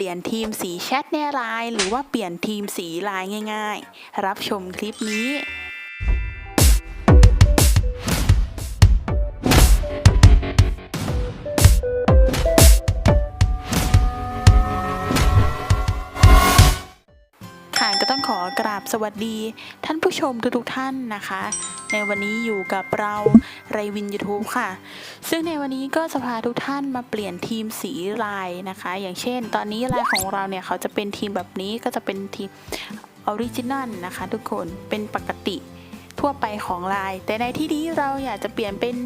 ปลี่ยนทีมสีแชทในไลน์หรือว่าเปลี่ยนทีมสีไลน์ง่าย ๆ รับชมคลิปนี้ค่ะก็ต้องขอกราบสวัสดีท่านผู้ชมทุกๆท่านนะคะ ในวันนี้อยู่กับเรา ไรวิน YouTube ค่ะ ซึ่งในวันนี้ก็จะพาทุกท่านมาเปลี่ยนทีมสีลายนะคะ อย่างเช่น ตอนนี้ลายของเราเนี่ยเขาจะเป็นทีมแบบนี้ก็จะเป็นทีมออริจินัลนะคะ ทุกคนเป็นปกติ ทั่วไปของลาย แต่ในที่นี้เราอยากจะเปลี่ยนเป็น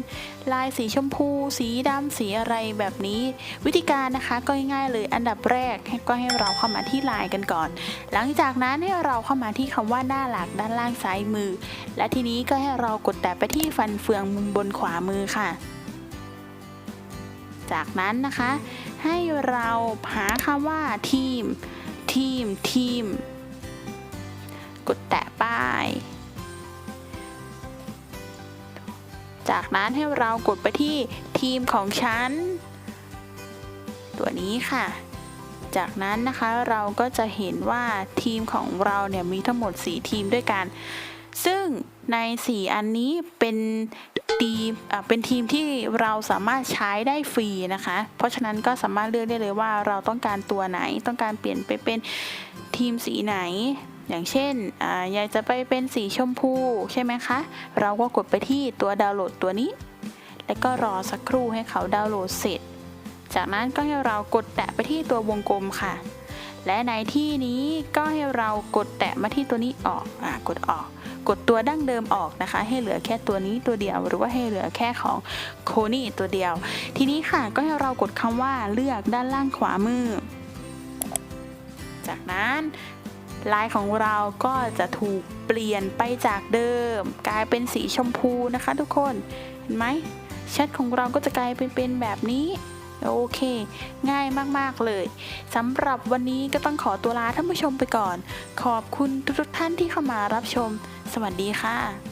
ลายสีชมพู สีดำสีอะไรแบบนี้ วิธีการนะคะก็ง่ายๆเลยอันดับแรกก็ให้เราเข้ามาที่ลายกันก่อน หลังจากนั้นให้เราเข้ามาที่คำว่าหน้าหลักด้านล่างซ้ายมือ และทีนี้ก็ให้เรากดแตะไปที่ฟันเฟืองมุมบนขวามือค่ะจากนั้นนะคะ ให้เราหาคำว่าทีม ทีม ทีม กดแตะป้าย จากนั้นให้เรากดไปที่ทีมของฉัน ตัวนี้ค่ะ จากนั้นนะคะเราก็จะเห็นว่าทีมของเราเนี่ยมีทั้งหมด 4 ทีมด้วยกัน ซึ่งใน 4 อันนี้เป็นทีมอะเป็นทีมที่เราสามารถใช้ได้ฟรีนะคะ เพราะฉะนั้นก็สามารถเลือกได้เลยว่าเราต้องการตัวไหน ต้องการเปลี่ยนไปเป็นทีมสีไหน อย่างเช่นอยากจะไปเป็นสีชมพูใช่ไหมคะ เราก็กดไปที่ตัวดาวน์โหลดตัวนี้ แล้วก็รอสักครู่ให้เขาดาวน์โหลดเสร็จ จากนั้นก็ให้เรากดแตะไปที่ตัววงกลมค่ะ และในที่นี้ก็ให้เรากดแตะมาที่ตัวนี้ออกอกดออก กดตัวดั้งเดิมออกนะคะ ให้เหลือแค่ตัวนี้ตัวเดียว หรือว่าให้เหลือแค่ของโคนี่ตัวเดียว ทีนี้ค่ะก็ให้เรากดคำว่าเลือกด้านล่างขวามือ จากนั้น ลายของเราก็จะถูกเปลี่ยนไปจากเดิม กลายเป็นสีชมพูนะคะทุกคนเห็นไหมแชทของเราก็จะกลายเป็นเป็นแบบนี้โอเค ง่ายมาก ๆ เลยสำหรับวันนี้ก็ต้องขอตัวลาท่านผู้ชมไปก่อน ขอบคุณทุกท่านที่เข้ามารับชม สวัสดีค่ะ